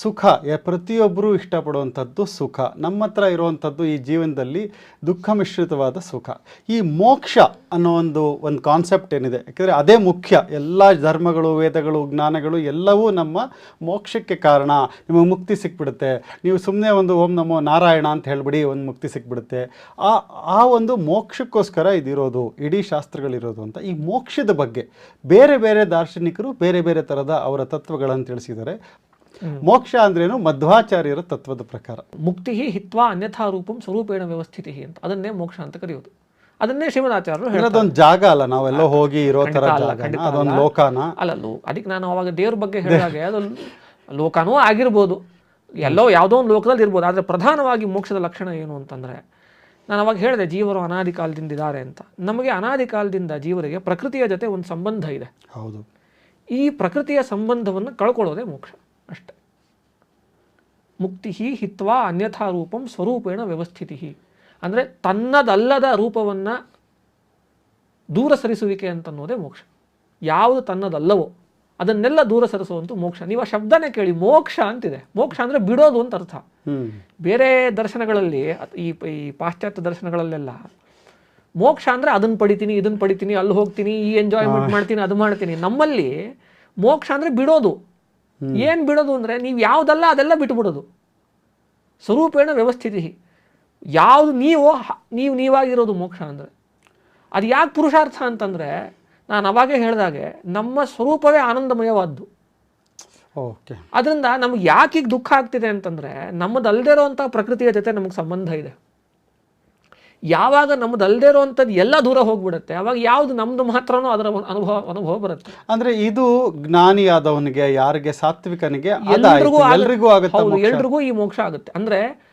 ಸುಖ ಪ್ರತಿಯೊಬ್ಬರೂ ಇಷ್ಟಪಡುವಂಥದ್ದು ಸುಖ. ನಮ್ಮ ಹತ್ರ ಇರುವಂಥದ್ದು ಈ ಜೀವನದಲ್ಲಿ ದುಃಖ ಮಿಶ್ರಿತವಾದ ಸುಖ. ಈ ಮೋಕ್ಷ ಅನ್ನೋ ಒಂದು ಒಂದು ಕಾನ್ಸೆಪ್ಟ್ ಏನಿದೆ? ಯಾಕೆಂದರೆ ಅದೇ ಮುಖ್ಯ. ಎಲ್ಲ ಧರ್ಮಗಳು, ವೇದಗಳು, ಜ್ಞಾನಗಳು ಎಲ್ಲವೂ ನಮ್ಮ ಮೋಕ್ಷಕ್ಕೆ ಕಾರಣ. ನಿಮಗೆ ಮುಕ್ತಿ ಸಿಕ್ಬಿಡುತ್ತೆ. ನೀವು ಸುಮ್ಮನೆ ಒಂದು ಓಂ ನಮೋ ನಾರಾಯಣ ಅಂತ ಹೇಳಿಬಿಡಿ, ಒಂದು ಮುಕ್ತಿ ಸಿಕ್ಬಿಡುತ್ತೆ. ಆ ಆ ಒಂದು ಮೋಕ್ಷಕ್ಕೋಸ್ಕರ ಇದಿರೋದು, ಇಡೀ ಶಾಸ್ತ್ರಗಳಿರೋದು ಅಂತ. ಈ ಮೋಕ್ಷದ ಬಗ್ಗೆ ಬೇರೆ ಬೇರೆ ದಾರ್ಶನಿಕರು ಬೇರೆ ಬೇರೆ ಥರದ ಅವರ ತತ್ವಗಳನ್ನು ತಿಳಿಸಿದ್ದಾರೆ. ಮೋಕ್ಷ ಅಂದ್ರೇನು ಮಧ್ವಾಚಾರ್ಯರ ತತ್ವದ ಪ್ರಕಾರ. ಮುಕ್ತಿ ಹಿತ್ವಾ ಅನ್ಯಥಾ ರೂಪಂ ಸ್ವರೂಪೇಣ ವ್ಯವಸ್ಥಿತಿ ಅಂತ. ಅದನ್ನೇ ಮೋಕ್ಷ ಅಂತ ಕರೆಯೋದು. ಅದನ್ನೇ ಶ್ರೀಮದಾಚಾರ್ಯರು ಅದೊಂದು ಜಾಗ ಅಲ್ಲ ನಾವೆಲ್ಲ ಹೋಗಿ ಇರೋ ತರ ಅದೊಂದು. ಲೋಕಾನ. ಅಲ್ಲ ಅದಕ್ಕೆ ನಾನು ಅವಾಗ ದೇವ್ರ ಬಗ್ಗೆ ಹೇಳಿದಾಗ ಅದು ಲೋಕನೂ ಆಗಿರ್ಬೋದು. ಎಲ್ಲೋ ಯಾವುದೋ ಒಂದು ಲೋಕದಲ್ಲಿ ಇರ್ಬೋದು. ಆದರೆ ಪ್ರಧಾನವಾಗಿ ಮೋಕ್ಷದ ಲಕ್ಷಣ ಏನು ಅಂತಂದರೆ ನಾನು ಅವಾಗ ಹೇಳಿದೆ ಜೀವರು ಅನಾದಿ ಕಾಲದಿಂದ ಇದ್ದಾರೆ ಅಂತ. ನಮಗೆ ಅನಾದಿ ಕಾಲದಿಂದ ಜೀವರಿಗೆ ಪ್ರಕೃತಿಯ ಜೊತೆ ಒಂದು ಸಂಬಂಧ ಇದೆ. ಹೌದು. ಈ ಪ್ರಕೃತಿಯ ಸಂಬಂಧವನ್ನು ಕಳ್ಕೊಳ್ಳೋದೇ ಮೋಕ್ಷ ಅಷ್ಟೆ. ಮುಕ್ತಿ ಹಿತ್ವಾ ಅನ್ಯಥಾ ರೂಪಂ ಸ್ವರೂಪೇಣ ವ್ಯವಸ್ಥಿತಿ ಅಂದರೆ ತನ್ನದಲ್ಲದ ರೂಪವನ್ನು ದೂರ ಸರಿಸುವಿಕೆ ಅಂತನ್ನೋದೇ ಮೋಕ್ಷ. ಯಾವುದು ತನ್ನದಲ್ಲವೋ ಅದನ್ನೆಲ್ಲ ದೂರ ಸರಿಸುವಂತೂ ಮೋಕ್ಷ. ನೀವು ಆ ಶಬ್ದನೇ ಕೇಳಿ ಮೋಕ್ಷ ಅಂತಿದೆ. ಮೋಕ್ಷ ಅಂದರೆ ಬಿಡೋದು ಅಂತ ಅರ್ಥ. ಬೇರೆ ದರ್ಶನಗಳಲ್ಲಿ ಈ ಈ ಪಾಶ್ಚಾತ್ಯ ದರ್ಶನಗಳಲ್ಲೆಲ್ಲ ಮೋಕ್ಷ ಅಂದರೆ ಅದನ್ನು ಪಡಿತೀನಿ ಇದನ್ನು ಪಡಿತೀನಿ ಅಲ್ಲಿ ಹೋಗ್ತೀನಿ ಈ ಎಂಜಾಯ್ಮೆಂಟ್ ಮಾಡ್ತೀನಿ ಅದು ಮಾಡ್ತೀನಿ. ನಮ್ಮಲ್ಲಿ ಮೋಕ್ಷ ಅಂದರೆ ಬಿಡೋದು. ಏನು ಬಿಡೋದು ಅಂದರೆ ನೀವು ಯಾವುದಲ್ಲ ಅದೆಲ್ಲ ಬಿಟ್ಬಿಡೋದು. ಸ್ವರೂಪೇಣ ವ್ಯವಸ್ಥಿತಿ ಯಾವುದು ನೀವು ನೀವು ನೀವಾಗಿರೋದು ಮೋಕ್ಷ ಅಂದರೆ. ಅದು ಯಾಕೆ ಪುರುಷಾರ್ಥ ಅಂತಂದರೆ ನಾನು ಅವಾಗೇ ಹೇಳಿದಾಗೆ ನಮ್ಮ ಸ್ವರೂಪವೇ ಆನಂದಮಯವಾದ್ದು. ಓಕೆ. ಅದರಿಂದ ನಮ್ಗೆ ಯಾಕೆ ದುಃಖ ಆಗ್ತಿದೆ ಅಂತಂದರೆ ನಮ್ಮದಲ್ಲದೆ ಇರೋವಂಥ ಪ್ರಕೃತಿಯ ಜೊತೆ ನಮಗೆ ಸಂಬಂಧ ಇದೆ. ಯಾವಾಗ ನಮ್ದು ಅಲ್ಲದೆ ಇರುವಂಥದ್ದು ಎಲ್ಲ ದೂರ ಹೋಗ್ಬಿಡುತ್ತೆ. ಅವಾಗ ಯಾವುದು ನಮ್ದು ಮಾತ್ರನೂ ಅದರ ಅನುಭವ ಅನುಭವ ಬರುತ್ತೆ. ಅಂದ್ರೆ ಇದು ಜ್ಞಾನಿಯಾದವನಿಗೆ ಯಾರಿಗೆ ಸಾತ್ವಿಕನಿಗೆ ಎಲ್ರಿಗೂ ಆಗುತ್ತೆ. ಎಲ್ರಿಗೂ ಈ ಮೋಕ್ಷ ಆಗುತ್ತೆ. ಅಂದ್ರೆ.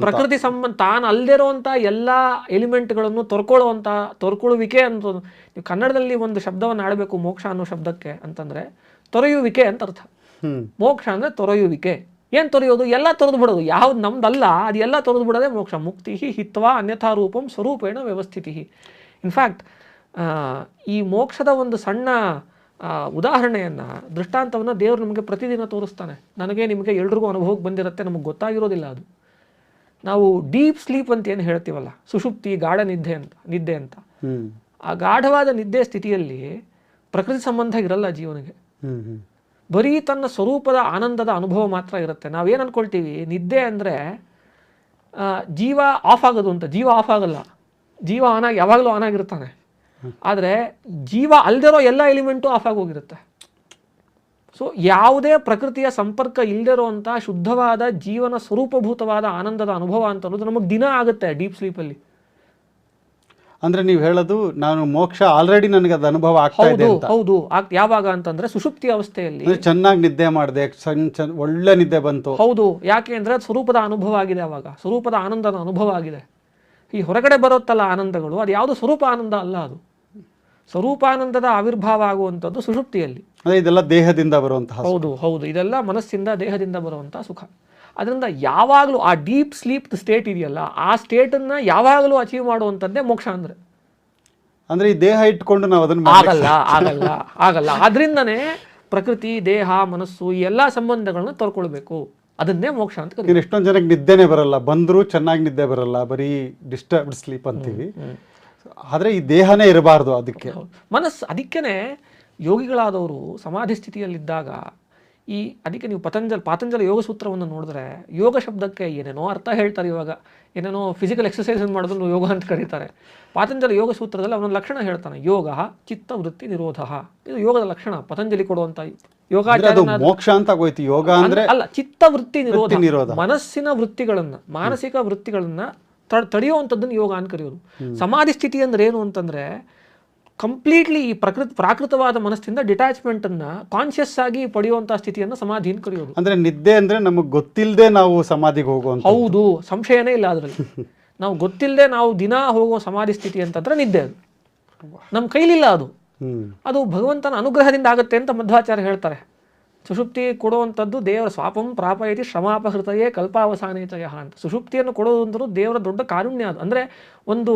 ಪ್ರಕೃತಿ ಸಂಬಂಧ ತಾನು ಅಲ್ಲದೆ ಎಲ್ಲಾ ಎಲ್ಲ ಎಲಿಮೆಂಟ್ಗಳನ್ನು ತೊರ್ಕೊಳ್ಳುವಂಥ ತೊರ್ಕೊಳ್ಳುವಿಕೆ ಅಂತ ನೀವು ಕನ್ನಡದಲ್ಲಿ ಒಂದು ಶಬ್ದವನ್ನು ಆಡಬೇಕು ಮೋಕ್ಷ ಅನ್ನೋ ಶಬ್ದಕ್ಕೆ ಅಂತಂದ್ರೆ ತೊರೆಯುವಿಕೆ ಅಂತ ಅರ್ಥ. ಮೋಕ್ಷ ಅಂದ್ರೆ ತೊರೆಯುವಿಕೆ. ಏನು ತೊರೆಯೋದು? ಎಲ್ಲ ತೊರೆದು ಬಿಡೋದು. ಯಾವ್ದು ನಮ್ದಲ್ಲ ಅದು ಎಲ್ಲ ತೊರೆದು ಬಿಡೋದೇ ಮೋಕ್ಷ. ಮುಕ್ತಿ ಹಿತ್ವಾ ಅನ್ಯಥಾ ರೂಪಂ ಸ್ವರೂಪೇಣ ವ್ಯವಸ್ಥಿತಿ ಇನ್ಫ್ಯಾಕ್ಟ್ ಈ ಮೋಕ್ಷದ ಒಂದು ಸಣ್ಣ ಉದಾಹರಣೆಯನ್ನು ದೃಷ್ಟಾಂತವನ್ನು ದೇವರು ನಮಗೆ ಪ್ರತಿದಿನ ತೋರಿಸ್ತಾನೆ. ನನಗೆ ನಿಮಗೆ ಎಲ್ರಿಗೂ ಅನುಭವಕ್ಕೆ ಬಂದಿರುತ್ತೆ. ನಮಗೆ ಗೊತ್ತಾಗಿರೋದಿಲ್ಲ ಅದು. ನಾವು ಡೀಪ್ ಸ್ಲೀಪ್ ಅಂತ ಏನು ಹೇಳ್ತೀವಲ್ಲ? ಸುಷುಪ್ತಿ ಗಾಢ ನಿದ್ದೆ ಅಂತ ನಿದ್ದೆ ಅಂತ. ಆ ಗಾಢವಾದ ನಿದ್ದೆ ಸ್ಥಿತಿಯಲ್ಲಿ ಪ್ರಕೃತಿ ಸಂಬಂಧ ಇರಲ್ಲ ಜೀವನಿಗೆ. ಬರೀ ತನ್ನ ಸ್ವರೂಪದ ಆನಂದದ ಅನುಭವ ಮಾತ್ರ ಇರುತ್ತೆ. ನಾವೇನು ಅಂದ್ಕೊಳ್ತೀವಿ ನಿದ್ದೆ ಅಂದರೆ ಜೀವ ಆಫ್ ಆಗೋದು ಅಂತ. ಜೀವ ಆಫ್ ಆಗಲ್ಲ. ಜೀವ ಆನ್ ಆಗಿ ಯಾವಾಗಲೂ ಆನ್ ಆಗಿರ್ತಾನೆ. ಆದರೆ ಜೀವ ಅಲ್ದಿರೋ ಎಲ್ಲ ಎಲಿಮೆಂಟು ಆಫ್ ಆಗಿ ಹೋಗಿರುತ್ತೆ. ಸೊ ಯಾವುದೇ ಪ್ರಕೃತಿಯ ಸಂಪರ್ಕ ಇಲ್ಲದಿರುವಂಥ ಶುದ್ಧವಾದ ಜೀವನ ಸ್ವರೂಪಭೂತವಾದ ಆನಂದದ ಅನುಭವ ಅಂತ ಅನ್ನೋದು ನಮಗೆ ದಿನ ಆಗುತ್ತೆ ಡೀಪ್ ಸ್ಲೀಪಲ್ಲಿ. ಅಂದ್ರೆ ನೀವು ಹೇಳೋದು ನಾನು ಮೋಕ್ಷ ಆಲ್ರೆಡಿ ನನಗೆ ಅದು ಅನುಭವ ಆಗ್ತಾ ಇದೆ ಹೌದು ಅಂತ. ಹೌದು. ಆಗ್- ಯಾವಾಗ ಅಂತಂದ್ರೆ ಸುಷುಪ್ತಿ ಅವಸ್ಥೆಯಲ್ಲಿ. ಅಂದ್ರೆ ಚೆನ್ನಾಗಿ ನಿದ್ದೆ ಮಾಡಿದೆ ಒಳ್ಳೆ ನಿದ್ದೆ ಬಂತು. ಹೌದು. ಯಾಕೆ ಅಂದರೆ ಸ್ವರೂಪದ ಅನುಭವ ಆಗಿದೆ ಅವಾಗ. ಸ್ವರೂಪದ ಆನಂದದ ಅನುಭವ ಆಗಿದೆ. ಈ ಹೊರಗಡೆ ಬರುತ್ತಲ್ಲ ಆನಂದಗಳು ಅದು ಯಾವುದು ಸ್ವರೂಪ ಆನಂದ ಅಲ್ಲ ಅದು. ಸ್ವರೂಪಾನಂದದ ಆವಿರ್ಭಾವ ಆಗುವಂಥದ್ದು ಸುಷುಪ್ತಿಯಲ್ಲಿ. ಅಂದ್ರೆ ಇದೆಲ್ಲ ದೇಹದಿಂದ ಬರುವಂತಹ ಹೌದು ಹೌದು. ಇದೆಲ್ಲ ಮನಸ್ಸಿಂದ ದೇಹದಿಂದ ಬರುವಂತಹ ಸುಖ. ಅದರಿಂದ ಯಾವಾಗಲೂ ಆ ಡೀಪ್ ಸ್ಲೀಪ್ ಸ್ಟೇಟ್ ಇದೆಯಲ್ಲ ಆ ಸ್ಟೇಟನ್ನು ಯಾವಾಗಲೂ ಅಚೀವ್ ಮಾಡುವಂಥದ್ದೇ ಮೋಕ್ಷ ಅಂದರೆ. ಅಂದ್ರೆ ಈ ದೇಹ ಇಟ್ಕೊಂಡು ನಾವು ಅದನ್ನ ಆಗಲ್ಲ ಆಗಲ್ಲ ಆಗಲ್ಲ. ಆದ್ರಿಂದನೇ ಪ್ರಕೃತಿ ದೇಹ ಮನಸ್ಸು ಈ ಎಲ್ಲ ಸಂಬಂಧಗಳನ್ನ ತೊರ್ಕೊಳ್ಬೇಕು. ಅದನ್ನೇ ಮೋಕ್ಷ ಅಂತ ಕರೀತಾರೆ. ಎಷ್ಟೊಂದು ಜನಕ್ಕೆ ನಿದ್ದೆನೇ ಬರಲ್ಲ ಬಂದರೂ ಚೆನ್ನಾಗಿ ನಿದ್ದೆ ಬರಲ್ಲ ಬರೀ ಡಿಸ್ಟರ್ಬ್ಡ್ ಸ್ಲೀಪ್ ಅಂತೀವಿ. ಆದ್ರೆ ಈ ದೇಹನೇ ಇರಬಾರ್ದು ಅದಕ್ಕೆ. ಮನಸ್ಸು ಅದಕ್ಕೇ ಯೋಗಿಗಳಾದವರು ಸಮಾಧಿ ಸ್ಥಿತಿಯಲ್ಲಿದ್ದಾಗ ಈ ಅದಕ್ಕೆ ನೀವು ಪತಂಜಲ ಪಾತಂಜಲ ಯೋಗ ಸೂತ್ರವನ್ನು ನೋಡಿದ್ರೆ ಯೋಗ ಶಬ್ದಕ್ಕೆ ಏನೇನೋ ಅರ್ಥ ಹೇಳ್ತಾರೆ ಇವಾಗ. ಏನೇನೋ ಫಿಸಿಕಲ್ ಎಕ್ಸಸೈಸ್ ಮಾಡೋದನ್ನು ಯೋಗ ಅಂತ ಕರೀತಾರೆ. ಪಾತಂಜಲ ಯೋಗ ಸೂತ್ರದಲ್ಲಿ ಅವನ ಲಕ್ಷಣ ಹೇಳ್ತಾನೆ. ಯೋಗ ಚಿತ್ತ ವೃತ್ತಿ ನಿರೋಧ. ಇದು ಯೋಗದ ಲಕ್ಷಣ ಪತಂಜಲಿ ಕೊಡುವಂತ ಮೋಕ್ಷ ಅಂತ ಹೋಯ್ತು. ಯೋಗ ಅಂದ್ರೆ ಅಲ್ಲ ಚಿತ್ತ ವೃತ್ತಿ ನಿರೋಧ. ನಿರೋಧ. ಮನಸ್ಸಿನ ವೃತ್ತಿಗಳನ್ನ ಮಾನಸಿಕ ವೃತ್ತಿಗಳನ್ನ ತಡೆಯುವಂಥದ್ದನ್ನು ಯೋಗ ಅಂತ ಕರೆಯೋದು. ಸಮಾಧಿ ಸ್ಥಿತಿ ಅಂದ್ರೆ ಏನು ಅಂತಂದ್ರೆ ಕಂಪ್ಲೀಟ್ಲಿ ಈ ಪ್ರಕೃತಿ ಪ್ರಾಕೃತವಾದ ಮನಸ್ಸಿಂದ ಡಿಟ್ಯಾಚ್ಮೆಂಟ್ ಅನ್ನ ಕಾನ್ಶಿಯಸ್ ಆಗಿ ಪಡೆಯುವಂತಹ ಸ್ಥಿತಿಯನ್ನು ಸಮಾಧಿ ಕರೆಯೋದು. ಅಂದ್ರೆ ನಿದ್ದೆ ಅಂದ್ರೆ ನಮಗೆ ಗೊತ್ತಿಲ್ಲದೆ ನಾವು ಸಮಾಧಿಗೆ ಹೋಗುವಂತ ಹೌದು ಸಂಶಯನೇ ಇಲ್ಲ ಅದರಲ್ಲಿ. ನಾವು ಗೊತ್ತಿಲ್ಲದೆ ನಾವು ದಿನ ಹೋಗುವ ಸಮಾಧಿ ಸ್ಥಿತಿ ಅಂತಂದ್ರೆ ನಿದ್ದೆ ಅದು. ನಮ್ಮ ಕೈಲಿಲ್ಲ ಅದು. ಅದು ಭಗವಂತನ ಅನುಗ್ರಹದಿಂದ ಆಗುತ್ತೆ ಅಂತ ಮಧ್ವಾಚಾರ್ಯ ಹೇಳ್ತಾರೆ. ಸುಷುಪ್ತಿ ಕೊಡುವಂಥದ್ದು ದೇವರ ಸ್ವಾಪಂ ಪ್ರಾಪಯತಿ ಶ್ರಮಾಪಹೃತಯೇ ಕಲ್ಪಾವಸಾನೇಚಯ ಅಂತ. ಸುಷುಪ್ತಿಯನ್ನು ಕೊಡೋದು ಅಂದರೂ ದೇವರ ದೊಡ್ಡ ಕಾರುಣ್ಯ ಅದು. ಅಂದರೆ ಒಂದು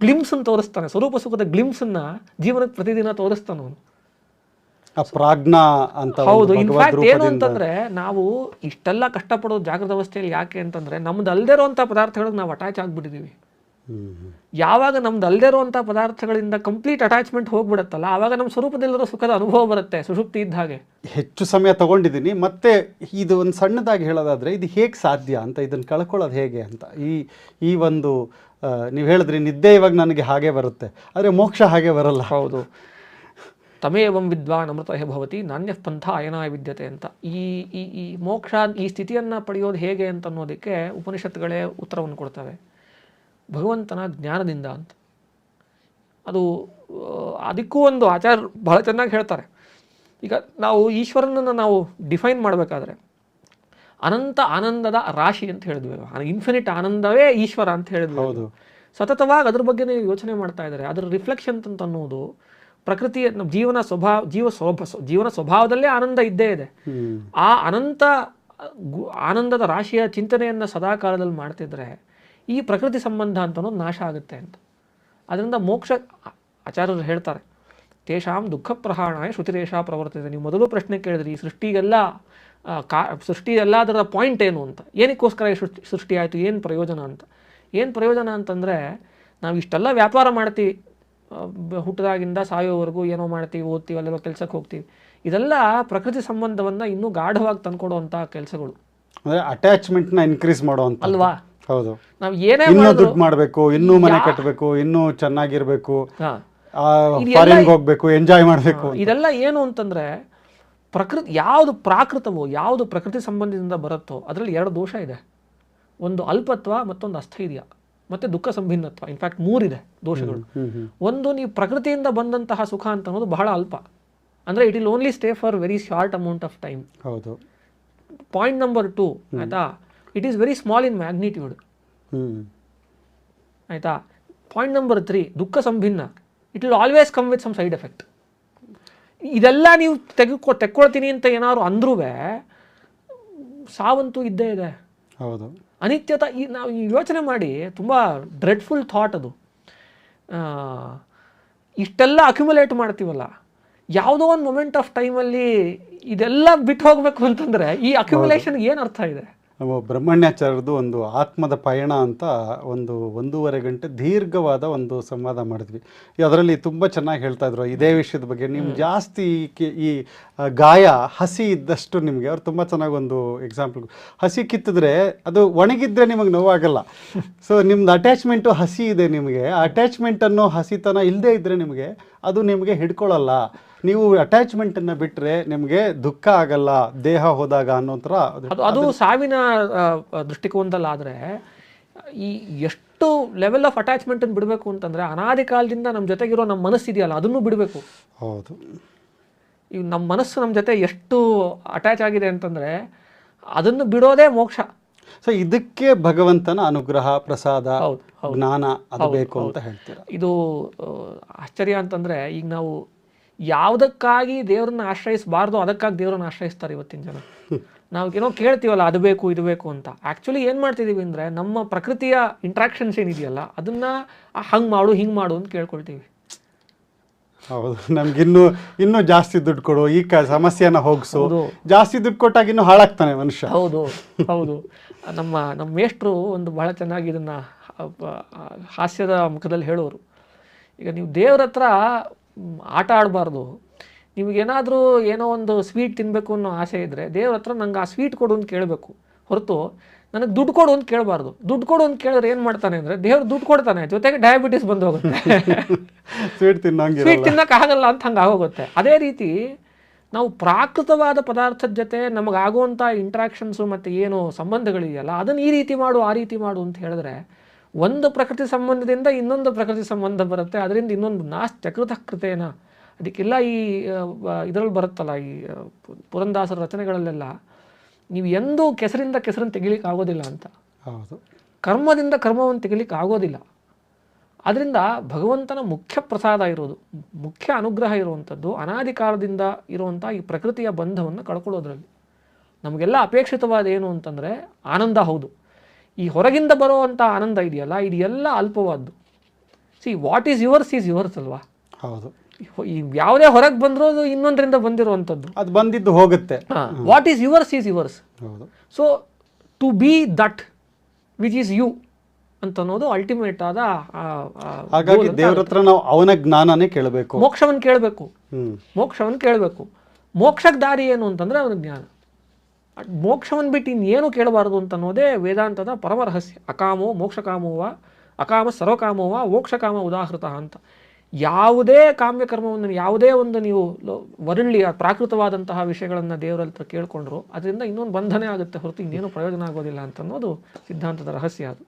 ಗ್ಲಿಮ್ಸನ್ನು ತೋರಿಸ್ತಾನೆ. ಸ್ವರೂಪ ಸುಖದ ಗ್ಲಿಮ್ಸನ್ನು ಜೀವನಕ್ಕೆ ಪ್ರತಿದಿನ ತೋರಿಸ್ತಾನೆ ಅವನು. ಪ್ರಾಜ್ಞಾ ಅಂತ ಹೌದು. ಇನ್ಫ್ಯಾಕ್ಟ್ ಏನು ಅಂತಂದ್ರೆ ನಾವು ಇಷ್ಟೆಲ್ಲ ಕಷ್ಟಪಡೋದು ಜಾಗೃತ ಅವಸ್ಥೆಯಲ್ಲಿ ಯಾಕೆ ಅಂತಂದ್ರೆ ನಮ್ದು ಅಲ್ದೇ ಇರುವಂಥ ಪದಾರ್ಥಗಳಿಗೆ ನಾವು ಅಟ್ಯಾಚ್ ಹ್ಮ್. ಯಾವಾಗ ನಮ್ದು ಅಲ್ಲದೆ ಇರುವಂಥ ಪದಾರ್ಥಗಳಿಂದ ಕಂಪ್ಲೀಟ್ ಅಟ್ಯಾಚ್ಮೆಂಟ್ ಹೋಗ್ಬಿಡುತ್ತಲ್ಲ ಆವಾಗ ನಮ್ಮ ಸ್ವರೂಪದಲ್ಲಿರೋ ಸುಖದ ಅನುಭವ ಬರುತ್ತೆ ಸುಷುಪ್ತಿ ಇದ್ದ ಹಾಗೆ. ಹೆಚ್ಚು ಸಮಯ ತಗೊಂಡಿದ್ದೀನಿ ಮತ್ತೆ ಇದು ಒಂದು ಸಣ್ಣದಾಗಿ ಹೇಳೋದಾದ್ರೆ ಇದು ಹೇಗೆ ಸಾಧ್ಯ ಅಂತ ಇದನ್ನು ಕಳ್ಕೊಳ್ಳೋದು ಹೇಗೆ ಅಂತ. ಈ ಈ ಒಂದು ನೀವು ಹೇಳಿದ್ರಿ ನಿದ್ದೆ ಇವಾಗ ನನಗೆ ಹಾಗೆ ಬರುತ್ತೆ ಆದರೆ ಮೋಕ್ಷ ಹಾಗೆ ಬರಲ್ಲ. ಹೌದು. ತಮೇವಂ ವಿದ್ವಾನ್ ಅಮೃತ ಹೇ ಭವತಿ ನಾಣ್ಯ ಪಂಥ ಅಯನಾಯ ವಿದ್ಯತೆ ಅಂತ. ಈ ಈ ಈ ಮೋಕ್ಷ ಈ ಸ್ಥಿತಿಯನ್ನು ಪಡೆಯೋದು ಹೇಗೆ ಅಂತ ಅನ್ನೋದಕ್ಕೆ ಉಪನಿಷತ್ಗಳೇ ಉತ್ತರವನ್ನು ಕೊಡ್ತವೆ. ಭಗವಂತನ ಜ್ಞಾನದಿಂದ ಅಂತ. ಅದು ಅದಕ್ಕೂ ಒಂದು ಆಚಾರ ಬಹಳ ಚೆನ್ನಾಗಿ ಹೇಳ್ತಾರೆ. ಈಗ ನಾವು ಈಶ್ವರನನ್ನು ನಾವು ಡಿಫೈನ್ ಮಾಡಬೇಕಾದ್ರೆ ಅನಂತ ಆನಂದದ ರಾಶಿ ಅಂತ ಹೇಳಿದ್ವಿ ಇನ್ಫಿನಿಟ್ ಆನಂದವೇ ಈಶ್ವರ ಅಂತ ಹೇಳಿದ್ವಿ. ಹೌದು. ಸತತವಾಗಿ ಅದ್ರ ಬಗ್ಗೆ ನೀವು ಯೋಚನೆ ಮಾಡ್ತಾ ಇದ್ದಾರೆ. ಅದರ ರಿಫ್ಲೆಕ್ಷನ್ ಅಂತ ಅನ್ನೋದು ಪ್ರಕೃತಿಯ ಜೀವನ ಸ್ವಭಾವ ಜೀವ ಸ್ವಭ ಜೀವನ ಸ್ವಭಾವದಲ್ಲೇ ಆನಂದ ಇದ್ದೇ ಇದೆ. ಆ ಅನಂತ ಆನಂದದ ರಾಶಿಯ ಚಿಂತನೆಯನ್ನು ಸದಾ ಕಾಲದಲ್ಲಿ ಮಾಡ್ತಿದ್ರೆ ಈ ಪ್ರಕೃತಿ ಸಂಬಂಧ ಅಂತ ಅನ್ನೋದು ನಾಶ ಆಗುತ್ತೆ ಅಂತ. ಅದರಿಂದ ಮೋಕ್ಷ ಆಚಾರ್ಯರು ಹೇಳ್ತಾರೆ ತೇಷಾಂ ದುಃಖ ಪ್ರಹಾಣಾಯ ಶ್ರುತಿರೇಷ ಪ್ರವರ್ತಿದೆ ನೀವು ಮೊದಲು ಪ್ರಶ್ನೆ ಕೇಳಿದ್ರಿ ಈ ಸೃಷ್ಟಿಗೆಲ್ಲ ಕಾ ಸೃಷ್ಟಿ ಎಲ್ಲದರ ಪಾಯಿಂಟ್ ಏನು ಅಂತ. ಏನಕ್ಕೋಸ್ಕರ ಈ ಸೃಷ್ಟಿ ಸೃಷ್ಟಿ ಆಯಿತು? ಏನು ಪ್ರಯೋಜನ ಅಂತ. ಏನು ಪ್ರಯೋಜನ ಅಂತಂದರೆ ನಾವು ಇಷ್ಟೆಲ್ಲ ವ್ಯಾಪಾರ ಮಾಡ್ತೀವಿ ಹುಟ್ಟದಾಗಿಂದ ಹುಟ್ಟಿದಾಗಿಂದ ಸಾಯೋವರೆಗೂ ಏನೋ ಮಾಡ್ತೀವಿ ಓದ್ತೀವಿ ಅಲ್ಲೆಲ್ಲ ಕೆಲಸಕ್ಕೆ ಹೋಗ್ತೀವಿ. ಇದೆಲ್ಲ ಪ್ರಕೃತಿ ಸಂಬಂಧವನ್ನು ಇನ್ನೂ ಗಾಢವಾಗಿ ತಂದ್ಕೊಡುವಂಥ ಕೆಲಸಗಳು. ಅಂದರೆ ಅಟ್ಯಾಚ್ಮೆಂಟ್ನ ಇನ್ಕ್ರೀಸ್ ಮಾಡುವಂಥ ಅಲ್ವಾ? ಹೌದು. ನಾವು ಏನೇ ಇನ್ನೂ ದುಡ್ಡು ಮಾಡಬೇಕು ಇನ್ನೂ ಮನೆ ಕಟ್ಟಬೇಕು ಇನ್ನೂ ಚೆನ್ನಾಗಿರ್ಬೇಕು ಫಾರಿನ್ಗೆ ಹೋಗ್ಬೇಕು ಎಂಜಾಯ್ ಮಾಡಬೇಕು ಇದೆಲ್ಲ ಏನು ಅಂತಂದ್ರೆ ಪ್ರಕೃತಿ ಯಾವುದು ಪ್ರಾಕೃತವೋ ಯಾವುದು ಪ್ರಕೃತಿ ಸಂಬಂಧದಿಂದ ಬರುತ್ತೋ ಅದರಲ್ಲಿ ಎರಡು ದೋಷ ಇದೆ. ಒಂದು ಅಲ್ಪತ್ವ ಮತ್ತೊಂದು ಅಸ್ಥೈರ್ಯ ಮತ್ತೆ ದುಃಖ ಸಂಭಿನ್ನತ್ವ. ಇನ್ಫ್ಯಾಕ್ಟ್ ಮೂರಿದೆ ದೋಷಗಳು. ಒಂದು ನೀವು ಪ್ರಕೃತಿಯಿಂದ ಬಂದಂತಹ ಸುಖ ಅಂತ ಅನ್ನೋದು ಬಹಳ ಅಲ್ಪ. ಅಂದ್ರೆ it will only stay for very short amount of time ಹೌದು. ಪಾಯಿಂಟ್ ನಂಬರ್ ಟೂ ಆಯ್ತಾ? It is very small in magnitude ಆಯಿತಾ? ಪಾಯಿಂಟ್ ನಂಬರ್ ತ್ರೀ ದುಃಖ ಸಂಭಿನ್ನ. It will always come with some side effect ಇದೆಲ್ಲ ನೀವು ತೆಗೆದುಕೊ ತೆಕ್ಕೊಳ್ತೀನಿ ಅಂತ ಏನಾದ್ರು ಅಂದ್ರೂ ಸಾವಂತೂ ಇದ್ದೇ ಇದೆ. ಹೌದು. ಅನಿತ್ಯತ ಈ ನಾವು ಈ ಯೋಚನೆ ಮಾಡಿ ತುಂಬ ಡ್ರೆಡ್ಫುಲ್ ಥಾಟ್ ಅದು. ಇಷ್ಟೆಲ್ಲ ಅಕ್ಯುಮುಲೇಟ್ ಮಾಡ್ತೀವಲ್ಲ ಯಾವುದೋ ಒಂದು ಮೊಮೆಂಟ್ ಆಫ್ ಟೈಮಲ್ಲಿ ಇದೆಲ್ಲ ಬಿಟ್ಟು ಹೋಗಬೇಕು ಅಂತಂದರೆ ಈ ಅಕ್ಯುಮುಲೇಷನ್ಗೆ ಏನು ಅರ್ಥ ಇದೆ? ನಮ್ಮ ಬ್ರಹ್ಮಣ್ಯಾಚಾರ್ಯರದು ಒಂದು ಆತ್ಮದ ಪಯಣ ಅಂತ ಒಂದು ಒಂದೂವರೆ ಗಂಟೆ ದೀರ್ಘವಾದ ಒಂದು ಸಂವಾದ ಮಾಡಿದ್ವಿ. ಅದರಲ್ಲಿ ತುಂಬ ಚೆನ್ನಾಗಿ ಹೇಳ್ತಾ ಇದ್ರು. ಇದೇ ವಿಷಯದ ಬಗ್ಗೆ ನೀವು ಜಾಸ್ತಿ ಈ ಗಾಯ ಹಸಿ ಇದ್ದಷ್ಟು ನಿಮಗೆ ಅವ್ರು ತುಂಬ ಚೆನ್ನಾಗಿ ಒಂದು ಎಕ್ಸಾಂಪಲ್ ಹಸಿ ಕಿತ್ತಿದ್ರೆ ಅದು ಒಣಗಿದ್ರೆ ನಿಮಗೆ ನೋವಾಗಲ್ಲ. ಸೊ ನಿಮ್ದು ಅಟ್ಯಾಚ್ಮೆಂಟು ಹಸಿ ಇದೆ ನಿಮಗೆ. ಆ ಅಟ್ಯಾಚ್ಮೆಂಟ್ ಅನ್ನೋ ಹಸಿತನ ಇಲ್ಲದೆ ಇದ್ದರೆ ನಿಮಗೆ ಅದು ನಿಮಗೆ ಹಿಡ್ಕೊಳ್ಳಲ್ಲ ನೀವು ಅಟ್ಯಾಚ್ಮೆಂಟನ್ನು ಬಿಟ್ಟರೆ ನಿಮಗೆ ದುಃಖ ಆಗಲ್ಲ ದೇಹ ಹೋದಾಗ ಅನ್ನೋ ಥರ ಅದು ಅದು ಸಾವಿನ ದೃಷ್ಟಿಕೋನದಲ್ಲಾದರೆ ಈ ಎಷ್ಟು ಲೆವೆಲ್ ಆಫ್ ಅಟ್ಯಾಚ್ಮೆಂಟನ್ನು ಬಿಡಬೇಕು ಅಂತಂದರೆ ಅನಾದಿ ಕಾಲದಿಂದ ನಮ್ಮ ಜೊತೆಗಿರೋ ನಮ್ಮ ಮನಸ್ಸಿದೆಯಲ್ಲ ಅದನ್ನು ಬಿಡಬೇಕು. ಹೌದು. ಈ ನಮ್ಮ ಮನಸ್ಸು ನಮ್ಮ ಜೊತೆ ಎಷ್ಟು ಅಟ್ಯಾಚ್ ಆಗಿದೆ ಅಂತಂದರೆ ಅದನ್ನು ಬಿಡೋದೇ ಮೋಕ್ಷ. ಸೊ ಇದಕ್ಕೆ ಭಗವಂತನ ಅನುಗ್ರಹ ಪ್ರಸಾದ ಜ್ಞಾನ ಅದು ಬೇಕು ಅಂತ ಹೇಳ್ತೀರಾ? ಇದು ಆಶ್ಚರ್ಯ ಅಂತಂದರೆ ಈಗ ನಾವು ಯಾವುದಕ್ಕಾಗಿ ದೇವರನ್ನ ಆಶ್ರಯಿಸಬಾರ್ದು ಅದಕ್ಕಾಗಿ ದೇವರನ್ನ ಆಶ್ರಯಿಸ್ತಾರೆ ಇವತ್ತಿನ ಜನ. ನಾವು ಏನೋ ಕೇಳ್ತೀವಲ್ಲ ಅದು ಬೇಕು ಇದು ಬೇಕು ಅಂತ. ಆ್ಯಕ್ಚುಲಿ ಏನು ಮಾಡ್ತಿದ್ದೀವಿ ಅಂದರೆ ನಮ್ಮ ಪ್ರಕೃತಿಯ ಇಂಟ್ರಾಕ್ಷನ್ಸ್ ಏನಿದೆಯಲ್ಲ ಅದನ್ನು ಹಂಗೆ ಮಾಡು ಹಿಂಗೆ ಮಾಡು ಅಂತ ಕೇಳ್ಕೊಳ್ತೀವಿ. ಹೌದು ನಮ್ಗೆ ಇನ್ನೂ ಇನ್ನೂ ಜಾಸ್ತಿ ದುಡ್ಡು ಕೊಡು ಈ ಕ ಸಮಸ್ಯೆನ ಹೋಗಿಸು. ಜಾಸ್ತಿ ದುಡ್ಡು ಕೊಟ್ಟಾಗ ಇನ್ನೂ ಹಾಳಾಗ್ತಾನೆ ಮನುಷ್ಯ. ಹೌದು ಹೌದು. ನಮ್ಮ ನಮ್ಮ ಮೇಷ್ಟ್ರು ಒಂದು ಬಹಳ ಚೆನ್ನಾಗಿ ಇದನ್ನು ಹಾಸ್ಯದ ಮುಖದಲ್ಲಿ ಹೇಳೋರು. ಈಗ ನೀವು ದೇವ್ರ ಹತ್ರ ಆಟ ಆಡಬಾರ್ದು. ನಿಮಗೇನಾದರೂ ಏನೋ ಒಂದು ಸ್ವೀಟ್ ತಿನ್ನಬೇಕು ಅನ್ನೋ ಆಸೆ ಇದ್ದರೆ ದೇವ್ರ ಹತ್ರ ನಂಗೆ ಆ ಸ್ವೀಟ್ ಕೊಡು ಅಂತ ಕೇಳಬೇಕು. ಹೊರತು ನನಗೆ ದುಡ್ಡು ಕೊಡು ಅಂತ ಕೇಳಬಾರ್ದು. ದುಡ್ಡು ಕೊಡು ಅಂತ ಕೇಳಿದ್ರೆ ಏನು ಮಾಡ್ತಾನೆ ಅಂದರೆ ದೇವ್ರು ದುಡ್ಡು ಕೊಡ್ತಾನೆ. ಜೊತೆಗೆ ಡಯಾಬಿಟಿಸ್ ಬಂದು ಹೋಗುತ್ತೆ ಸ್ವೀಟ್ ತಿನ್ನಂಗೆ ಸ್ವೀಟ್ ತಿನ್ನಕ್ಕಾಗಲ್ಲ ಅಂತ ಹಂಗೆ ಆಗೋಗುತ್ತೆ. ಅದೇ ರೀತಿ ನಾವು ಪ್ರಾಕೃತವಾದ ಪದಾರ್ಥದ ಜೊತೆ ನಮಗಾಗುವಂಥ ಇಂಟ್ರಾಕ್ಷನ್ಸು ಮತ್ತು ಏನು ಸಂಬಂಧಗಳಿದೆಯಲ್ಲ ಅದನ್ನು ಈ ರೀತಿ ಮಾಡು ಆ ರೀತಿ ಮಾಡು ಅಂತ ಹೇಳಿದ್ರೆ ಒಂದು ಪ್ರಕೃತಿ ಸಂಬಂಧದಿಂದ ಇನ್ನೊಂದು ಪ್ರಕೃತಿ ಸಂಬಂಧ ಬರುತ್ತೆ. ಅದರಿಂದ ಇನ್ನೊಂದು ನಾಶ ಚಕೃತ ಕೃತೇನ ಅದಕ್ಕೆಲ್ಲ ಈ ಇದರಲ್ಲಿ ಬರುತ್ತಲ್ಲ ಈ ಪುರಂದಾಸರ ರಚನೆಗಳಲ್ಲೆಲ್ಲ ನೀವು ಎಂದೂ ಕೆಸರಿಂದ ಕೆಸರನ್ನು ತೆಗಿಲಿಕ್ಕೆ ಆಗೋದಿಲ್ಲ ಅಂತ. ಹೌದು. ಕರ್ಮದಿಂದ ಕರ್ಮವನ್ನು ತೆಗಿಲಿಕ್ಕೆ ಆಗೋದಿಲ್ಲ. ಅದರಿಂದ ಭಗವಂತನ ಮುಖ್ಯ ಪ್ರಸಾದ ಇರೋದು ಮುಖ್ಯ ಅನುಗ್ರಹ ಇರುವಂಥದ್ದು ಅನಾದಿ ಕಾಲದಿಂದ ಇರುವಂಥ ಈ ಪ್ರಕೃತಿಯ ಬಂಧವನ್ನು ಕಳ್ಕೊಳ್ಳೋದ್ರಲ್ಲಿ. ನಮಗೆಲ್ಲ ಅಪೇಕ್ಷಿತವಾದ ಏನು ಅಂತಂದರೆ ಆನಂದ ಹೌದು. ಈ ಹೊರಗಿಂದ ಬರುವಂಥ ಆನಂದ ಇದೆಯಲ್ಲ? ಇದು ಎಲ್ಲ ಅಲ್ಪವಾದ್ದು. See what is yours is yours ಅಲ್ವಾ? ಹೌದು. ಈ ಯಾವುದೇ ಹೊರಗೆ ಬಂದರೂ ಅದು ಇನ್ನೊಂದರಿಂದ ಬಂದಿರುವಂಥದ್ದು ಅದು ಬಂದಿದ್ದು ಹೋಗುತ್ತೆ. What is yours is yours ಹೌದು. So to be that which is you ಅಂತ ಅನ್ನೋದು ಅಲ್ಟಿಮೇಟ್ ಆದ ಹಾಗಾಗಿ ದೇವ್ರ ಹತ್ರ ನಾವು ಅವನ ಜ್ಞಾನನೇ ಕೇಳಬೇಕು. ಮೋಕ್ಷವನ್ನು ಕೇಳಬೇಕು. ಮೋಕ್ಷವನ್ನು ಕೇಳಬೇಕು. ಮೋಕ್ಷಕ್ಕೆ ದಾರಿ ಏನು ಅಂತಂದರೆ ಅವನ ಜ್ಞಾನ. ಮೋಕ್ಷವನ್ನು ಬಿಟ್ಟು ಇನ್ನೇನು ಕೇಳಬಾರದು ಅಂತ ಅನ್ನೋದೇ ವೇದಾಂತದ ಪರಮ ರಹಸ್ಯ ಅಕಾಮೋ ಮೋಕ್ಷಕಾಮೋವ, ಅಕಾಮ ಸರ್ವಕಾಮೋವ, ಮೋಕ್ಷಕಾಮ ಉದಾಹೃತ ಅಂತ. ಯಾವುದೇ ಕಾಮ್ಯಕರ್ಮವನ್ನು, ಯಾವುದೇ ಒಂದು ನೀವು ವರುಳ್ಳಿ ಪ್ರಾಕೃತವಾದಂತಹ ವಿಷಯಗಳನ್ನು ದೇವರಲ್ಲಿ ಕೇಳಿಕೊಂಡ್ರು, ಅದರಿಂದ ಇನ್ನೊಂದು ಬಂಧನೆ ಆಗುತ್ತೆ ಹೊರತು ಇನ್ನೇನು ಪ್ರಯೋಜನ ಆಗೋದಿಲ್ಲ ಅಂತ ಅನ್ನೋದು ಸಿದ್ಧಾಂತದ ರಹಸ್ಯ ಅದು.